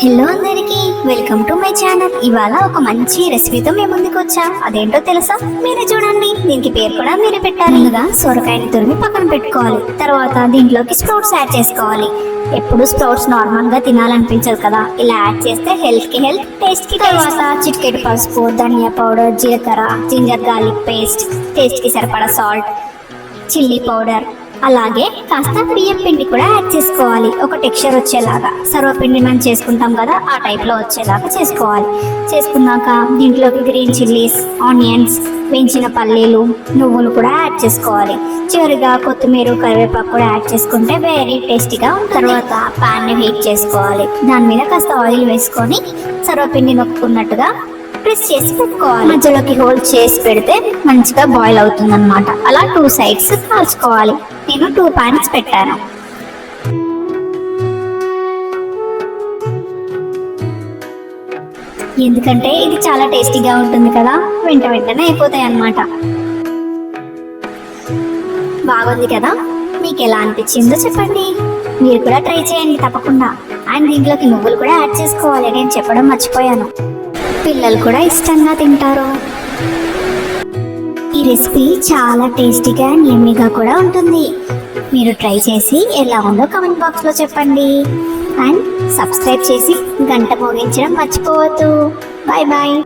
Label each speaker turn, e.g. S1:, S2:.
S1: Hello అందరికి welcome to my channel ఇవాళ ఒక మంచి రెసిపీతో మేము ముందుకు వచ్చా. అదేంటో తెలుసా? మీరే చూడండి. దీనికి పేరు కూడా మీరే పెట్టాలి. ముందుగా సొరకాయని తురిమి పక్కన పెట్టుకోవాలి. తర్వాత దీంట్లోకి స్ప్రౌట్స్ యాడ్ చేసుకోవాలి. ఎప్పుడు స్ప్రౌట్స్ నార్మల్గా తినాలనిపించదు కదా. ఇలా యాడ్ చేస్తే హెల్త్కి హెల్త్ టేస్ట్కి తర్వాత చిటికెట్ పసుపు ధనియా పౌడర్ జీలకర్ర జింజర్ గార్లిక్ పేస్ట్ టేస్ట్కి సరిపడా సాల్ట్ చిల్లీ పౌడర్ అలాగే కాస్త బియ్యం పిండి కూడా యాడ్ చేసుకోవాలి. ఒక టెక్స్చర్ వచ్చేలాగా. సర్వపిండి మనం చేసుకుంటాం కదా ఆ టైప్లో వచ్చేలాగా చేసుకోవాలి. చేసుకున్నాక దీంట్లోకి గ్రీన్ చిల్లీస్ ఆనియన్స్ వేయించిన పల్లీలు నువ్వులు కూడా యాడ్ చేసుకోవాలి. చివరిగా కొత్తిమీర కరివేపాకు కూడా యాడ్ చేసుకుంటే వెరీ టేస్టీగా ఉంటుంది. తర్వాత పాన్ హీట్ చేసుకోవాలి. దాని మీద కాస్త ఆయిల్ వేసుకొని సర్వపిండి నొక్కున్నట్టుగా ప్రెస్ చేసి పెట్టుకోవాలి. మధ్యలోకి హోల్డ్ చేసి పెడితే మంచిగా బాయిల్ అవుతుంది అనమాట అలా టూ సైడ్స్ కాల్చుకోవాలి. నేను టూ పాయింట్స్ పెట్టాను. ఎందుకంటే ఇది చాలా టేస్టీగా ఉంటుంది కదా వెంట వెంటనే అయిపోతాయి అన్నమాట బాగుంది కదా? మీకు ఎలా అనిపించిందో చెప్పండి. మీరు కూడా ట్రై చేయండి తప్పకుండా. అండ్ దీంట్లోకి నువ్వులు కూడా యాడ్ చేసుకోవాలి. నేను చెప్పడం మర్చిపోయాను. పిల్లలు కూడా ఇష్టంగా తింటారు. ఈ రెసిపీ చాలా టేస్టీగా అండ్ కూడా ఉంటుంది. మీరు ట్రై చేసి ఎలా ఉందో కమెంట్ బాక్స్లో చెప్పండి. అండ్ సబ్స్క్రైబ్ చేసి గంట మోగించడం మర్చిపోవద్దు. Bye bye